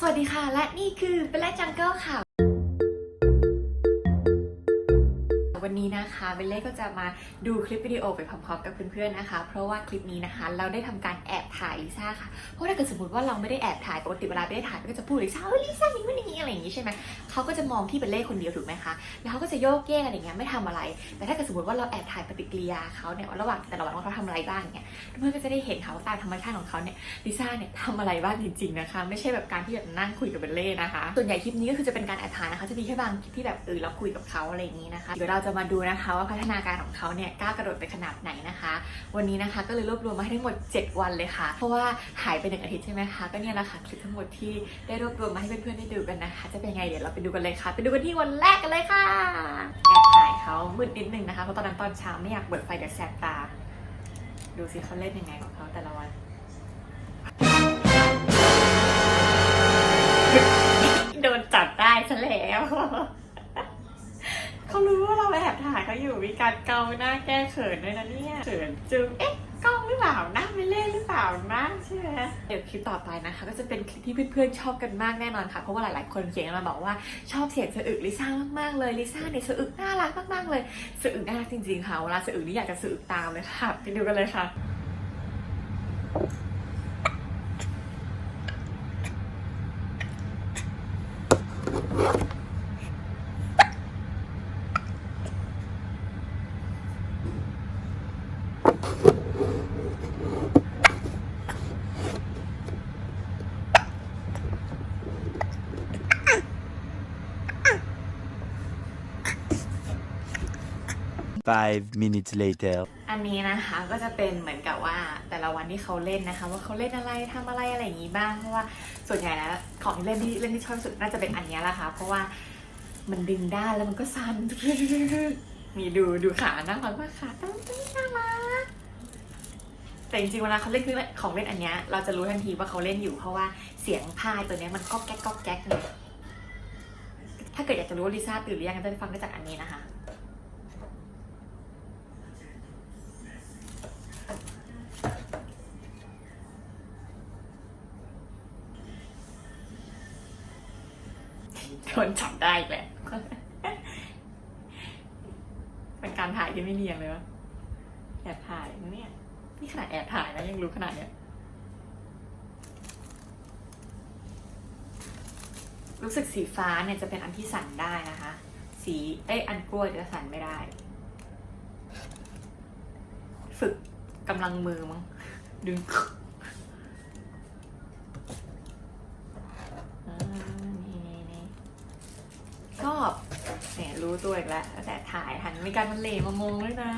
สวัสดีค่ะ และนี่คือเป็นแรกจังเกิลค่ะ นี้นะคะเบลเล่ก็จะมาดูคลิปวิดีโอไปพร้อมๆกับเพื่อนๆนะคะ เพราะว่าคลิปนี้นะคะเราได้ทำการแอบถ่ายลิซ่าค่ะ เพราะถ้าเกิดสมมติว่าเราไม่ได้แอบถ่ายปกติเวลาไม่ได้ถ่ายก็จะพูดลิซ่าเฮ้ยลิซ่าอย่างนี้อย่างนี้อะไรอย่างนี้ใช่ไหมเขาก็จะมองที่เบลเล่คนเดียวถูกไหมคะ แล้วเขาก็จะโยกแยกอะไรเงี้ยไม่ทำอะไร แต่ถ้าเกิดสมมติว่าเราแอบถ่ายปฏิกิริยาเขาเนี่ยระหว่างแต่ละวันว่าเขาทำอะไรบ้างเนี่ยเพื่อนก็จะได้เห็นเขาตามธรรมชาติของเขาเนี่ยลิซ่าเนี่ยทำอะไรบ้างจริงๆนะคะ ไม่ใช่แบบการที่แบบนั่งคุยกับเบลเล่นะคะส่วนใหญ่คลิปนี้ก็คือจะเป็นการแอบถ่ายนะคะจะมีแค่บางคลิปที่แบบเออเราคุยกับเขาอะไรอย่างนี้นะคะเดี๋ยวเราจะมาดูนะคะว่าพัฒนาการของเขาเนี่ยก้าวกระโดดไปขนาดไหนนะคะ วันนี้นะคะก็เลยรวบรวมมาให้ทั้งหมด 7 วันเลยค่ะ เพราะว่าหายไปหนึ่งอาทิตย์ใช่ไหมคะ ก็เนี่ยแหละค่ะคลิปทั้งหมดที่ได้รวบรวมมาให้เพื่อนๆได้ดูกันนะคะ จะเป็นยังไงเดี๋ยวเราไปดูกันเลยค่ะ ไปดูกันที่วันแรกกันเลยค่ะแอบถ่ายเขามืดนิดนึงนะคะเพราะตอนนั้นตอนเช้าไม่อยากเปิดไฟเดี๋ยวแสบตา ดูสิเขาเล่นยังไงของเขาแต่ละวันโดนจับได้ซะแล้ว เขารู้ว่าเราแอบถ่ายเขาอยู่มีการเกาหน้าแก้เขินด้วยนะเนี่ยเขินจึงเอ๊ะกล้องหรือเปล่านะไม่เล่นหรือเปล่านะใช่ไหมเดี๋ยวคลิปต่อไปนะคะ ก็จะเป็นคลิปที่เพื่อนๆชอบกันมากแน่นอนค่ะ เพราะว่าหลายๆคนเขียนมาบอกว่าชอบเสียงสะอึกลิซ่ามากๆเลยลิซ่าเนี่ยสะอึกน่ารักมากๆเลยสะอึกน่ารักจริงๆค่ะเวลาสะอึกนี่อยากจะสะอึกตามเลยค่ะไปดูกันเลยค่ะ Five minutes later. อันนี้นะคะก็จะเป็นเหมือนกับว่าแต่ละวันที่เขาเล่นนะคะ ว่าเขาเล่นอะไรทำอะไรอะไรอย่างนี้บ้างเพราะว่าส่วนใหญ่แล้วของเล่นที่เล่นที่ชอบสุดน่าจะเป็นอันนี้แหละค่ะเพราะว่ามันดึงได้แล้วมันก็สั่นมีดูดูขาน้าฟังว่าขาตั้งตั้งน่ารักแต่จริงๆเวลาเขาเล่นเครื่องของเล่นอันนี้เราจะรู้ทันทีว่าเขาเล่นอยู่เพราะว่าเสียงพายตัวนี้มันก็แก๊กก็แก๊กเนี่ยถ้าเกิดอยากจะรู้ว่าลิซ่าตื่นหรือยังก็จะฟังได้จากอันนี้นะคะ โดนจับได้อีกแหละเป็นการถ่ายที่ไม่เนียนเลยวะแอบถ่ายนะเนี่ย นี่ขนาดแอบถ่ายนะยังรู้ขนาดเนี้ย รู้สึกสีฟ้าเนี่ยจะเป็นอันที่สั่นได้นะคะ สีเอ้ยอันกล้วยจะสั่นไม่ได้ ฝึกกำลังมือมั้งดึง อ่านี่นี่นี่ชอบเนี่ยรู้ตัวอีก แล้วแต่ถ่ายหันมีการมันเหลมามองด้วยนะ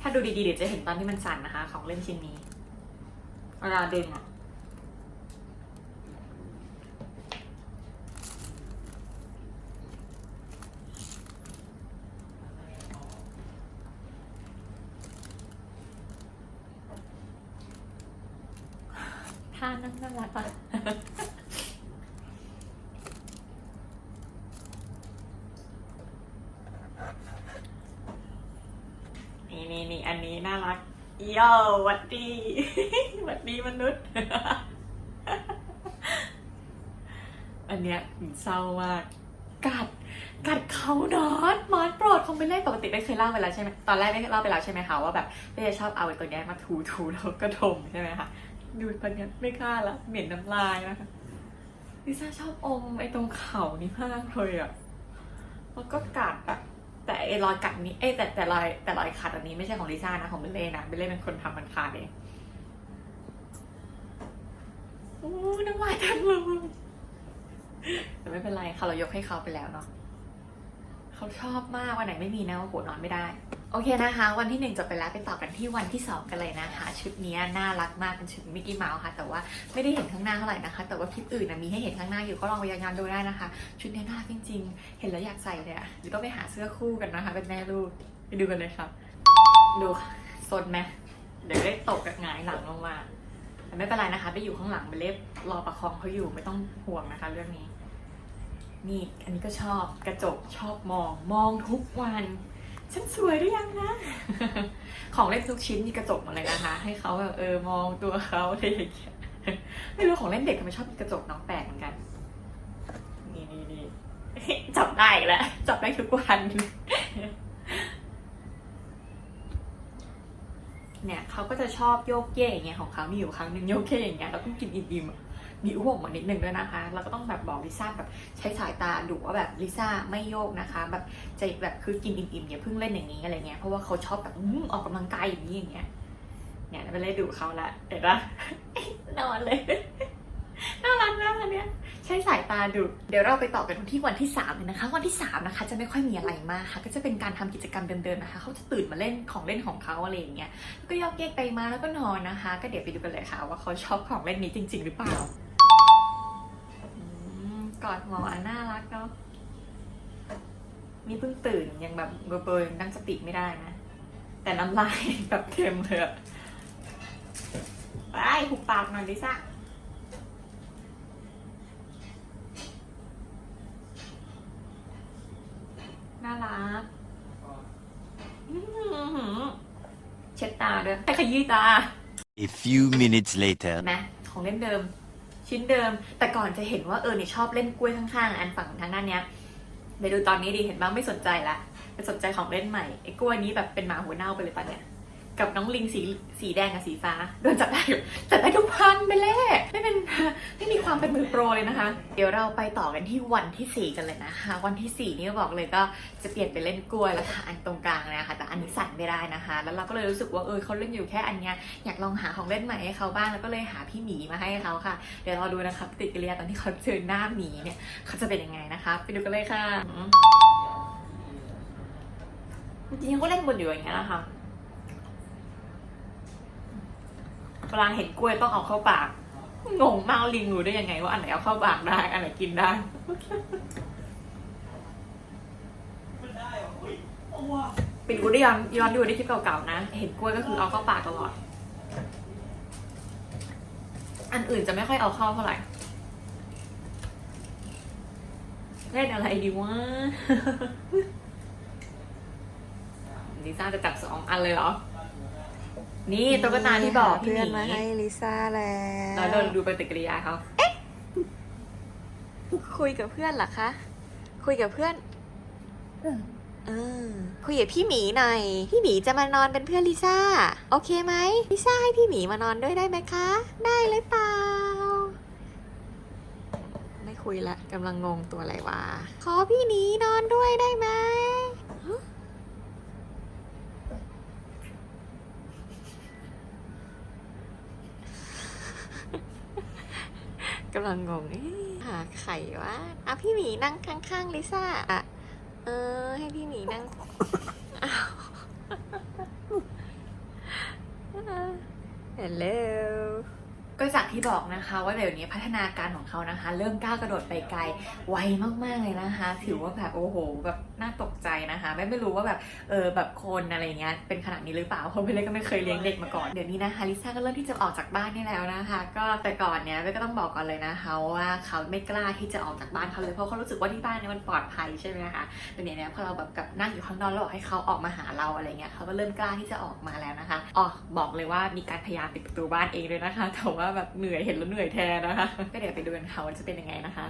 ถ้าดูดีๆเดี๋ยวจะเห็นตอนที่มันสั่นนะคะ ของเล่นชิ้นนี้เวลาดึงอะ ท่านั่งน่ารักอะนี่นี่นี่อันนี้น่ารักโย่วัดดีวัดดีมนุษย์ อันเนี้ยเศร้ามาก กัด กัดเขานอนมอนโปรดคงไปเล่นปกติไม่เคยเล่าไปแล้วใช่ไหมตอนแรกไม่เล่าไปแล้วใช่ไหมคะว่าแบบเป้ชอบเอาไอ้ตัวเนี้ยมาถูถูแล้วก็ดมใช่ไหมคะ ดูตอนเนี้ยไม่กล้าละเหม็นน้ำลายนะคะลิซ่าชอบอมไอ้ตรงเข่านี่มากเลยอะแล้วก็กัดอะแต่ไอ้รอยกัดนี้เอ้แต่แต่รอยแต่รอยขาดอันนี้ไม่ใช่ของลิซ่านะของเบลเล่นะเบลเล่เป็นคนทำมันขาดเองโอ้น้ำลายแตกเลยแต่ไม่เป็นไรค่ะเรายกให้เขาไปแล้วเนาะเขาชอบมากวันไหนไม่มีนะโอ้โหนอนไม่ได้ โอเคนะคะ วันที่หนึ่งจบไปแล้วไปต่อกันที่วันที่สองกันเลยนะคะ ชุดนี้น่ารักมากเป็นชุดมิกกี้เมาส์ค่ะ แต่ว่าไม่ได้เห็นข้างหน้าเท่าไหร่นะคะ แต่ว่าคลิปอื่นนะมีให้เห็นข้างหน้าอยู่ก็ลองไปยังงานดูได้นะคะ ชุดนี้น่ารักจริง ๆ เห็นแล้วอยากใส่เลยอะหรือต้องไปหาเสื้อคู่กันนะคะ เป็นแม่ลูกไปดูกันเลยค่ะดูสนไหมเดี๋ยวได้ตกกับหงายหลังลงมาแต่ไม่เป็นไรนะคะ ไปอยู่ข้างหลังไปเล็บรอประคองเขาอยู่ไม่ต้องห่วงนะคะ เรื่องนี้ นี่อันนี้ก็ชอบกระจกชอบมอง มองทุกวัน ฉันสวยหรือยังนะ ของเล่นทุกชิ้นมีกระจกหมดเลยนะคะ ให้เขาแบบเออมองตัวเขาอะไรอย่างเงี้ยไม่รู้ของเล่นเด็กทำไมชอบมีกระจกน้องแปลกเหมือนกัน นี่นี่นี่จับได้แล้วจับได้ทุกวันเนี่ยเขาก็จะชอบโยกเย่อย่างเงี้ยของเขามีอยู่ครั้งหนึ่งโยกเย่อย่างเงี้ยแล้วก็กินอิ่มๆ อะมีอ้วกมานิดนึงด้วยนะคะ เราก็ต้องแบบบอกลิซ่าแบบใช้สายตาดุว่าแบบลิซ่าไม่โยกนะคะ แบบจะแบบคือกินอิ่มๆอย่าเพิ่งเล่นอย่างนี้อะไรเงี้ยเพราะว่าเขาชอบแบบอื้อออกกำลังกายอย่างนี้อย่างเงี้ยเนี่ยไปเล่นดุเขาละเห็นปะนอนเลยน่ารักมากอันเนี้ยใช้สายตาดู เดี๋ยวเราไปต่อกันที่วันที่3เลยนะคะ วันที่3นะคะจะไม่ค่อยมีอะไรมากค่ะ ก็จะเป็นการทำกิจกรรมเดิมๆนะคะ เขาจะตื่นมาเล่นของเล่นของเขาอะไรอย่างเงี้ยแล้วก็ยอกเยกไปมาแล้วก็นอนนะคะ ก็เดี๋ยวไปดูกันเลยค่ะ ว่าเขาชอบของเล่นนี้จริง ๆ หรือเปล่า กอดหัวอันน่ารักเนาะนี่เพิ่งตื่นยังแบบเบอร์ๆยังตั้งสติไม่ได้นะ แต่น้ำลายแบบเค็มเลยอะไปหุบปากหน่อยดิซ่าน่ารักอื้อหือเช็ดตาด้วยให้ขยี้ตา A few minutes later. นะของเล่นเดิม ชิ้นเดิม แต่ก่อนจะเห็นว่าเออเนี่ยชอบเล่นกล้วยข้างๆ อันฝั่งทางด้านเนี้ยไปดูตอนนี้ดีเห็นบ้างไม่สนใจละไปสนใจของเล่นใหม่ไอ้กล้วยนี้แบบเป็นหมาหัวเน่าไปเลยตอนเนี้ย กับน้องลิงสีสีแดงกับสีฟ้าโดนจับได้จับได้ทุกพันไปเล่ไม่เป็นไม่มีความเป็นมือโปรเลยนะคะ เดี๋ยวเราไปต่อกันที่วันที่ 4 กันเลยนะคะ วันที่ 4 นี่บอกเลยก็จะเปลี่ยนไปเล่นกล้วยแล้วค่ะอันตรงกลางนะคะแต่อันนี้สั่นไม่ได้นะคะ แล้วเราก็เลยรู้สึกว่าเออเขาเล่นอยู่แค่อันเนี้ยอยากลองหาของเล่นใหม่ให้เขาบ้างแล้วก็เลยหาพี่หมีมาให้เขาค่ะ เดี๋ยวเราดูนะคะปฏิกิริยาตอนที่เขาเจอหน้าหมีเนี่ยเขาจะเป็นยังไงนะคะ ไปดูกันเลยค่ะจริงๆก็เล่นบนอยู่อย่างเงี้ยนะคะ เวลาเห็นกล้วยต้องเอาเข้าปาก งงมากลิงรู้ได้ยังไง ว่าอันไหนเอาเข้าปากได้ อันไหนกินได้ไปดูได้ย้อนย้อนดูในคลิปเก่าๆนะ เห็นกล้วยก็คือเอาเข้าปากตลอด อันอื่นจะไม่ค่อยเอาเข้าเท่าไหร่ เล่นอะไรดีวะลิซ่าจะจับสองอันเลยเหรอ นี่ตุ๊กตาที่บอกเพื่อนมาพี่หให้ลิซ่าแล้วเราเดินดูปฏิกิริยาเขาคุยกับเพื่อนเหรอคะ คุยกับเพื่อนเออคุยกับพี่หมีหน่อย พี่หมีจะมานอนเป็นเพื่อนลิซ่า โอเคไหมลิซ่าให้พี่หมีมานอนด้วยได้ไหมคะ ได้เลยเปล่า ไม่คุยละกำลังงงตัวอะไรวะ ขอพี่หมีนอนด้วยได้ไหมฮะกำลังงงหาไข่วะอะพี่หมีนั่งข้างๆลิซ่าอะเออ ให้พี่หมีนั่งอ้าวฮัลโหล ที่บอกนะคะ ว่าเดี๋ยวนี้พัฒนาการของเขานะคะ เริ่มก้าวกระโดดไปไกลไวมากๆเลยนะคะ ถือว่าแบบโอ้โหแบบน่าตกใจนะคะ ไม่ไม่รู้ว่าแบบเออแบบคนอะไรเงี้ยเป็นขนาดนี้หรือเปล่าเพราะไม่เล่ก็ไม่เคยเลี้ยงเด็กมาก่อนเดี๋ยวนี้นะคะลิซ่าก็เริ่มที่จะออกจากบ้านได้แล้วนะคะ ก็แต่ก่อนเนี้ยเบลก็ต้องบอกก่อนเลยนะคะว่าเขาไม่กล้าที่จะออกจากบ้านเขาเลยเพราะเขารู้สึกว่าที่บ้านเนี่ยมันปลอดภัยใช่ไหมคะแต่เนี่ยเนี่ยพอเราแบบกับนั่งอยู่ข้างนอกแล้วบอกให้เขาออกมาหาเราอะไรเงี้ยเขาก็เริ่มกล้าที่จะออกมาแล้วนะคะอ๋อบอกเลยว่ามีการพยายามปิดประตูบ้านเองเลยนะคะแต่ว่าแบบเหนื่อยเห็นแล้วเหนื่อยแทนนะคะ ก็เดี๋ยวไปดูกันค่ะว่าจะเป็นยังไงนะคะ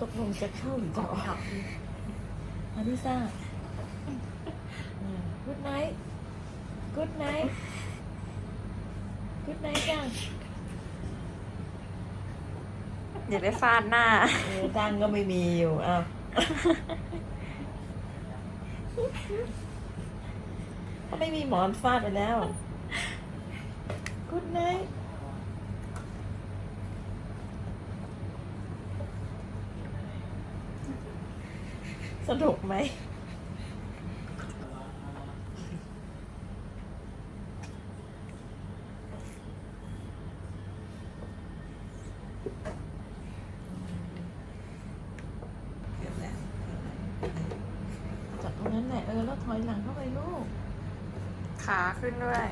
ตกลงจะเข้าหรือจะออกอาลิซ่ากูดไนท์กูดไนท์กูดไนท์จ้า อย่าได้ฟาดหน้าเออตังก็ไม่มีอยู่อ้าวก็ไม่มีหมอนฟาดไปแล้วกุดไนสนุกไหม จับตรงนั้นแหละเออแล้วถอย ขาขึ้นด้วย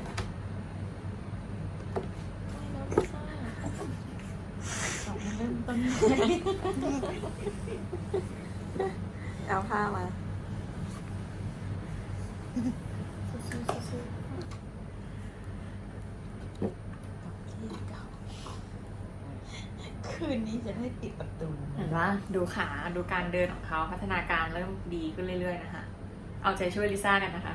เอาผ้ามาคืนนี้จะได้ปิดประตูเห็นว่าดูขาดูการเดินของเขาพัฒนาการเริ่มดีขึ้นเรื่อยๆนะคะ เอาใจช่วยลิซ่ากันนะคะ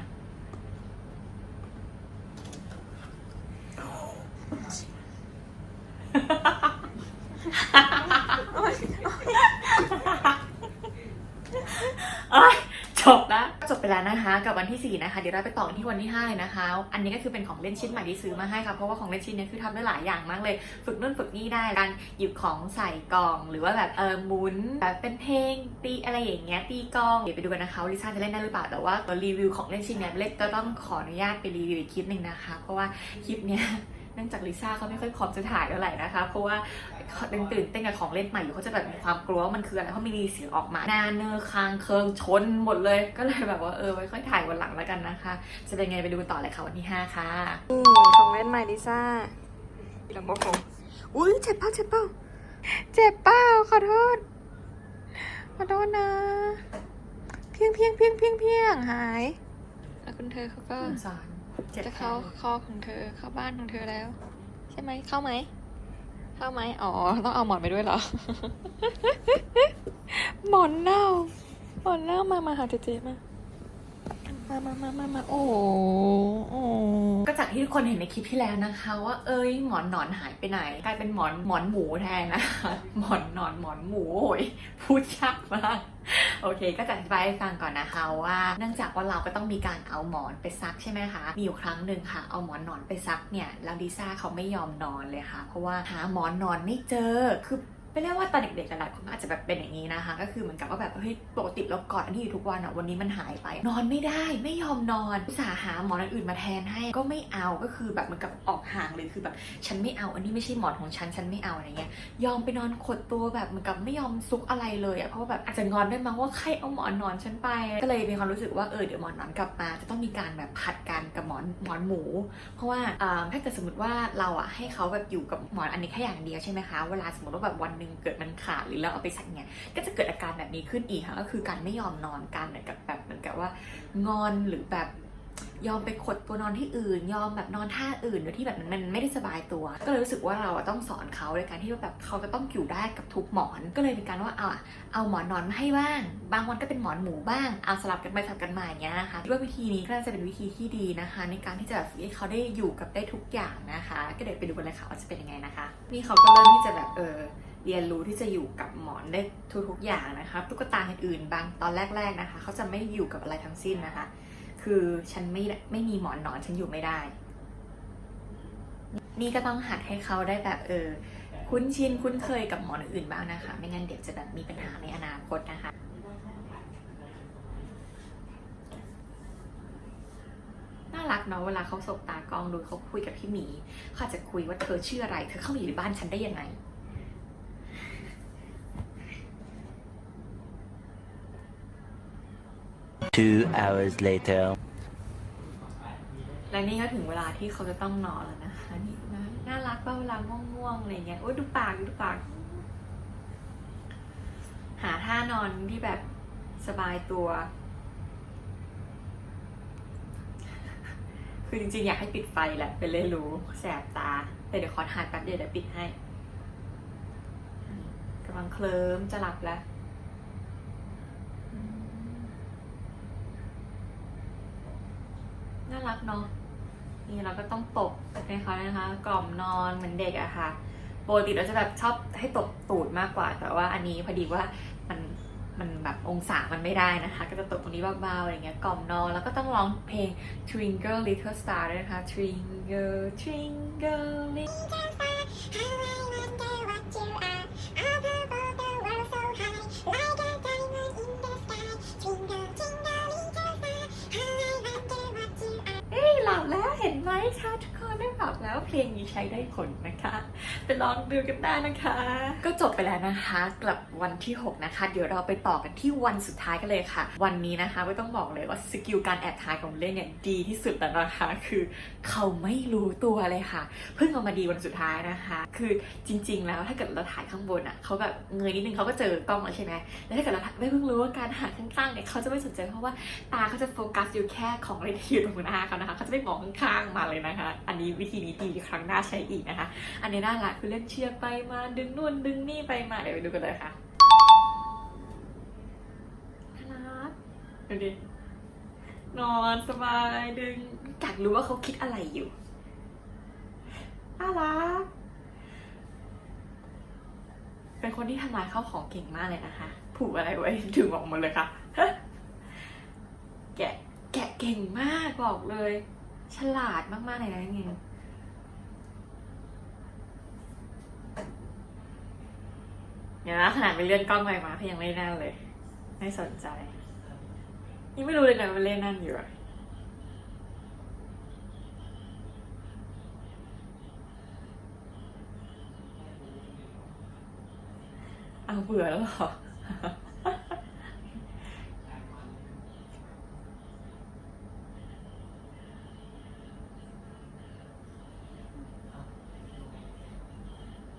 เอ้ยจบละจบไป แล้วนะคะ กับวันที่ 4 นะคะ เดี๋ยวเราไปต่อกันที่วันที่5เลยนะคะ อันนี้ก็คือเป็นของเล่นชิ้นใหม่ที่ซื้อมาให้ค่ะ เพราะว่าของเล่นชิ้นเนี้คือทำได้หลายอย่างมากเลย ฝึกนู่นฝึกนี่ได้ การหยิบของใส่กล่อง หรือว่าแบบเออหมุนแบบเป็นเพลงตีอะไรอย่างเงี้ย ตีกลอง เดี๋ยวไปดูกันนะคะลิซ่าจะเล่นได้หรือเปล่า แต่ว่าตัวรีวิวของเล่นชิ้นเนี้ยเล็กก็ต้องขออนุญาตไปรีวิวอีกคลิปหนึ่งนะคะ เพราะว่าคลิปเนี้ย เนื่องจากลิซ่าเขาไม่ค่อยพร้อมจะถ่ายเท่าไหร่นะคะ เพราะว่าเขาตื่นเต้นกับของเล่นใหม่อยู่เขาจะแบบมีความกลัวว่ามันคืออะไรเพราะมีเสียงออกมาหน้าเนื้อคางเคิงชนหมดเลย ก็เลยแบบว่าเออไว้ค่อยถ่ายวันหลังแล้วกันนะคะ จะเป็นไงไปดูกันต่อเลยค่ะวันที่ 5 ค่ะนี่ของเล่นใหม่ลิซ่าลำโพงอุ้ยเจ็บเป้าเจ็บเป้าเจ็บเป้าขอโทษขอโทษนะ เพียงเพียงเพียงเพียงเพียงหายแล้วคุณเธอเขาก็สงสารเจ็บจะแทเข้านเลยคอของเธอเข้าบ้านของเธอแล้ว ใช่ไหมเข้าไหม เข้าไหมอ๋อต้องเอาหมอนไปด้วยเหรอ หมอนเน่าหมอนเน่ามามาหาเจเจมา มามามามามาโอ้โอ้ก็จากที่ทุกคนเห็นในคลิปที่แล้วนะคะ ว่าเอ้ยหมอนหนอนหายไปไหน กลายเป็นหมอนหมอนหมูแทนนะคะหมอนหนอนหมอนหมูโอ้ยพูดยากมากโอเค ก็จะอธิบายให้ฟังก่อนนะคะว่า เนื่องจากว่าเราก็ต้องมีการเอาหมอนไปซักใช่ไหมคะ มีอยู่ครั้งหนึ่งค่ะ เอาหมอนนอนไปซักเนี่ยแล้วดิซ่าเขาไม่ยอมนอนเลยค่ะ เพราะว่าหาหมอนนอนไม่เจอคือ ไม่ได้ว่าตอนเด็กๆหลายๆคนก็อาจจะแบบเป็นอย่างนี้นะคะ ก็คือเหมือนกับว่าแบบเฮ้ยปกติเรากอดอันนี้อยู่ทุกวันอะวันนี้มันหายไป นอนไม่ได้ไม่ยอมนอนอุตส่าห์หาหมอนอันอื่นมาแทนให้ก็ไม่เอาก็คือแบบเหมือนกับออกห่างเลยคือแบบฉันไม่เอาอันนี้ไม่ใช่หมอนของฉันฉันไม่เอาอะไรเงี้ยยอมไปนอนขดตัวแบบเหมือนกับไม่ยอมซุกอะไรเลยอะเพราะว่าแบบอาจจะงอนได้มั้งว่าใครเอาหมอนนอนฉันไป ก็เลยมีความรู้สึกว่าเออเดี๋ยวหมอนนอนกลับมา จะต้องมีการแบบผัดกันกับหมอนหมอนหมู เพราะว่าอ่าถ้าเกิดสมมติว่าเราอะให้เขาแบบอยู่กับหมอนอันนี้แค่อย่างเดียวใช่ไหมคะเวลาสมมติว่าแบบวันหนึ่งเกิดมันขาดหรือเราเอาไปใส่เนี่ยก็จะเกิดอาการแบบนี้ขึ้นอีกค่ะก็คือการไม่ยอมนอนกันเหมือนกับแบบเหมือนกับว่างอนหรือแบบยอมไปขดตัวนอนที่อื่น ยอมแบบนอนท่าอื่นโดยที่แบบมันไม่ได้สบายตัว ก็เลยรู้สึกว่าเราต้องสอนเขาในการที่ว่าแบบเขาจะต้องอยู่ได้กับทุกหมอน ก็เลยเป็นการว่าเอาเอาหมอนนอนมาให้บ้าง บางวันก็เป็นหมอนหมูบ้าง เอาสลับกันไปสลับกันมาอย่างเงี้ยนะคะคิดว่าวิธีนี้ก็น่าจะเป็นวิธีที่ดีนะคะ ในการที่จะแบบให้เขาได้อยู่กับได้ทุกอย่างนะคะ ก็เดี๋ยวไปดูกันเลยค่ะว่าจะเป็นยังไงนะคะ นี่เขาก็เริ่มที่จะแบบเออ เรียนรู้ที่จะอยู่กับหมอนได้ทุกๆอย่างนะคะตุ๊กตาอื่นๆบางตอนแรกๆนะคะเขาจะไม่อยู่กับอะไรทั้งสิ้นนะคะ คือฉันไม่ไม่มีหมอนนอนฉันอยู่ไม่ได้ นี่ก็ต้องหัดให้เขาได้แบบเออคุ้นชินคุ้นเคยกับหมอนอื่นบ้างนะคะ ไม่งั้นเดี๋ยวจะแบบมีปัญหาในอนาคตนะคะน่ารักเนาะเวลาเขาสบตากล้องดูเขาคุยกับพี่หมีเขาจจะคุยว่าเธอชื่ออะไร เธอเข้ามาอยู่ในบ้านฉันได้ยังไง Two hours later. และนี่ก็ถึงเวลาที่เขาจะต้องนอนแล้วนะคะนี่นะน่ารักป่ะเวลาง่วงๆอะไรเงี้ยโอ้ดูปากดูปาก หาท่านอนที่แบบสบายตัว คือจริงๆ อยากให้ปิดไฟแหละเป็นเลยรู้แสบตา แต่เดี๋ยวขอถ่ายแป๊บเดียวเดี๋ยวปิดให้กำลังเคลิ้มจะหลับแล้ว น่า รักเนาะนี่เราก็ต้องตบให้เขานะคะ กล่อมนอนเหมือนเด็กอะค่ะปกติเราจะแบบชอบให้ตบตูดมากกว่า แต่ว่าอันนี้พอดีว่ามันมันแบบองศามันไม่ได้นะคะ ก็จะตบตรงนี้เบาๆอะไรเงี้ยกล่อมนอนแล้วก็ต้องร้องเพลง Twinkle Little Star ด้วยนะคะ Twinkle Twinkle Little เคะทุกคนได้บอกแล้วเพลงนี้ใช้ได้ผลนะคะ ไปลองดูกันได้นะคะ ก็จบไปแล้วนะคะกับวันที่ 6 นะคะ เดี๋ยวเราไปต่อกันที่วันสุดท้ายกันเลยค่ะ วันนี้นะคะไม่ต้องบอกเลยว่าสกิลการแอบถ่ายของเล่นเนี่ยดีที่สุดแล้วนะคะ คือเขาไม่รู้ตัวเลยค่ะ เพิ่งเอามาดีวันสุดท้ายนะคะ คือจริง ๆ แล้วถ้าเกิดเราถ่ายข้างบนอะเขาแบบเงยนิดนึงเขาก็เจอกล้องแล้วใช่ไหมแล้วถ้าเกิดเราไม่เพิ่งรู้ว่าการถ่าข้างๆเนี่ยเขาจะไม่สนใจเพราะว่าตาเขาจะโฟกัสอยู่แค่ของเล่นที่อยู่ตรงหน้าเขานะคะเขาจะไม่มองข้างๆมาเลยนะคะ อันนี้วิธีนี้ดีครั้งหน้าใช้อีกนะคะ อันนี้น่ารักคือเล่นเชือกไปมาดึงนู่นดึงนี่ไปมาเดี๋ยวไปดูกันเลยค่ะน่ารักดูดินอนสบายดึงอยากรู้ว่าเขาคิดอะไรอยู่น่ารักเป็นคนที่ทำลายข้าวของเก่งมากเลยนะคะ ผูกอะไรไว้ถึงออกหมาเลยค่ะ แกะแกะเก่งมากบอกเลย ฉลาดมากๆเลยนะจริง เนี่ยนะขนาดไปเลื่อนกล้องไปมาเขายังไม่ได้นั่นเลย ไม่สนใจยังไม่รู้เลยนะว่าเล่นนั่นอยู่อะเอาเบื่อแล้วเหรอ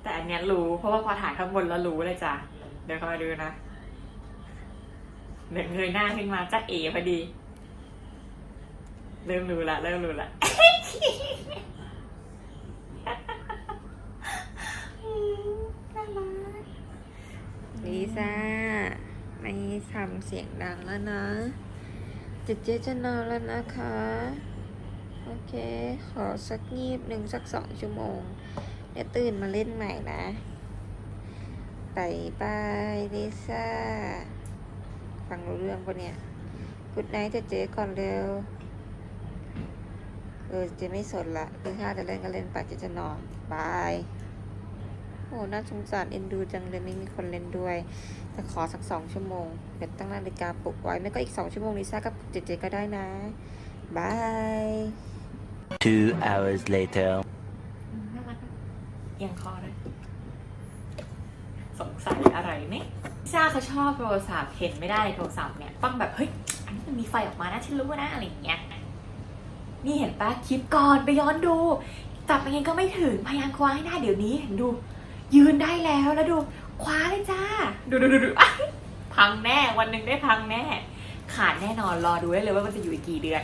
แต่อั นี้รู้ เพราะว่าพอถ่ายข้างบนแล้วรู้เลยจ้ะ เดี๋ยวคอยดูนะเดี๋ยวเงยหน้าขึ้นมาจะเอ๋พอดี เริ่มรู้ละเริ่มรู้ละน่ารักลิซ่าไม่ทำเสียงดังแล้วนะเจเจ๊จะนอนแล้วนะคะ โอเค ขอสักงีบหนึ่งสักสองชั่วโมง เดี๋ยวตื่นมาเล่นใหม่นะบายบายลิซ่า ฟังรู้เรื่องปะเนี่ยกุดไนท์เจเจก่อนเร็ว เออเจไม่สนละลิซ่าจะเล่นก็เล่นไปเจจะนอนบายโอ้น่าสงสารเอ็นดูจังเลยไม่มีคนเล่นด้วย แต่ขอสักสองชั่วโมงเป็นตั้งนาฬิกาปลุกไว้ ไม่ก็อีกสองชั่วโมงลิซ่ากับเจเจก็ได้นะบาย Two hours later. อืมน่ารักอะเอียงคอเลยสงสัยอะไรไหมพิซ่าเขาชอบโทรศัพท์เห็นไม่ได้ในโทรศัพท์เนี่ยต้องแบบเฮ้ยอันนี้มันมีไฟออกมานะฉันรู้นะอะไรอย่างเงี้ยนี่เห็นปะคลิปก่อนไปย้อนดูจับยังไงก็ไม่ถึงพยายามคว้าให้ได้เดี๋ยวนี้เห็นดู ยืนได้แล้วแล้วดู คว้าเลยจ้า ดูดูดูดูพังแน่วันหนึ่งได้พังแน่ ขาดแน่นอนรอดูได้เลยว่ามันจะอยู่อีกกี่เดือน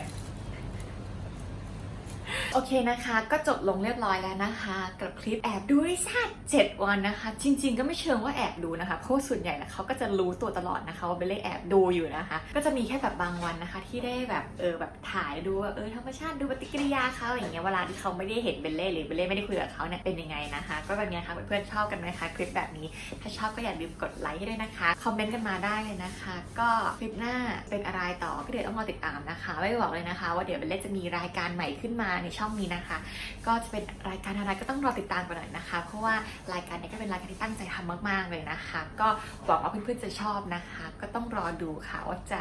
โอเคนะคะ ก็จบลงเรียบร้อยแล้วนะคะ กับคลิปแอบดูริซ่า7วันนะคะ จริง ๆ ก็ไม่เชิงว่าแอบดูนะคะ เพราะส่วนใหญ่นะเขาก็จะรู้ตัวตลอดนะคะ ว่าเบลเล่แอบดูอยู่นะคะ ก็จะมีแค่แบบบางวันนะคะ ที่ได้แบบเออแบบถ่ายดูว่าเออธรรมชาติดูปฏิกิริยาเขาอย่างเงี้ยเวลาที่เขาไม่ได้เห็นเบลเล่หรือเบลเล่ไม่ได้คุยกับเขาเนี่ยเป็นยังไงนะคะ ก็แบบนี้ค่ะเพื่อนๆชอบกันไหมคะคลิปแบบนี้ ถ้าชอบก็อย่าลืมกดไลค์ให้ด้วยนะคะคอมเมนต์กันมาได้เลยนะคะ ก็คลิปหน้าเป็นอะไรต่อก็เดี๋ยวต้องรอติดตามนะคะ ไม่บอกเลยนะคะ ว่าเดี๋ยวเบลเล่จะมีรายการใหม่ขึ้นมาในช่องนี้นะคะ ก็จะเป็นรายการอะไรก็ต้องรอติดตามกันหน่อยนะคะ เพราะว่ารายการนี้ก็เป็นรายการที่ตั้งใจทำมาก ๆเลยนะคะ ก็หวังว่าเพื่อนๆจะชอบนะคะ ก็ต้องรอดูค่ะว่าจะ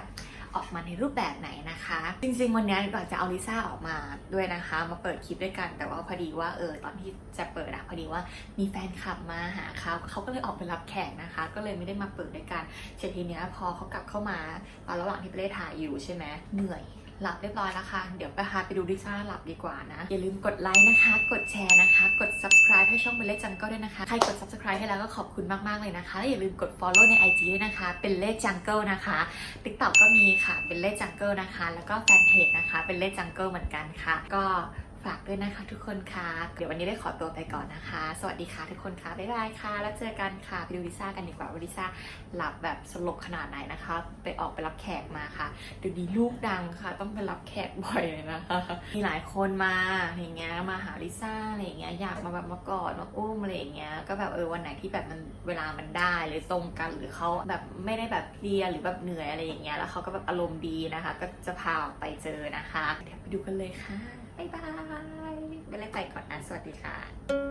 ออกมาในรูปแบบไหนนะคะ จริง ๆ วันนี้ก่อนจะเอาลิซ่าออกมาด้วยนะคะ มาเปิดคลิปด้วยกัน แต่ว่าพอดีว่าเออตอนที่จะเปิดอะพอดีว่ามีแฟนคลับมาหาเขาเขาก็เลยออกไปรับแขกนะคะ ก็เลยไม่ได้มาเปิดด้วยกันเสร็จทีเนี้ยพอเขากลับเข้ามาตอนระหว่างที่ไปเล่ถ่ายอยู่ใช่ไหมเหนื่อย หลับเรียบร้อยแล้วค่ะ เดี๋ยวไปพาไปดูลิซ่าหลับดีกว่านะ อย่าลืมกดไลค์นะคะ กดแชร์นะคะ กด subscribe ให้ช่องเบลเล่จังก็ด้วยนะคะ ใครกด subscribe ให้แล้วก็ขอบคุณมากๆเลยนะคะ อย่าลืมกด follow ใน IG ด้วยนะคะ เป็นเล่จังเกิลนะคะ TikTok ก็มีค่ะ เป็นเล่จังเกิลนะคะ แล้วก็แฟนเพจนะคะ เป็นเล่จังเกิลเหมือนกันค่ะ ก็ ฝากด้วยนะคะทุกคนค่ะ เดี๋ยววันนี้ได้ขอตัวไปก่อนนะคะ สวัสดีค่ะทุกคนค่ะ บ๊ายบายค่ะ แล้วเจอกันค่ะไปดูลิซ่ากันดีกว่าว่าลิซ่าหลับแบบสลบขนาดไหนนะคะ ไปออกไปรับแขกมาค่ะเดี๋ยวนี้ลูกดังค่ะ ต้องไปรับแขกบ่อยเลยนะคะ มีหลายคนมาอย่างเงี้ยมาหาลิซ่าอะไรอย่างเงี้ยอยากมาแบบมากอดมาอุ้มอะไรอย่างเงี้ยก็แบบเออวันไหนที่แบบมันเวลามันได้หรือตรงกันหรือเขาแบบไม่ได้แบบเพลียหรือแบบเหนื่อยอะไรอย่างเงี้ยแล้วเขาก็แบบอารมณ์ดีนะคะ ก็จะพาออกไปเจอนะคะเดี๋ยวไปดูกันเลยค่ะ บ๊ายบายไปเลยไปก่อนนะสวัสดีค่ะ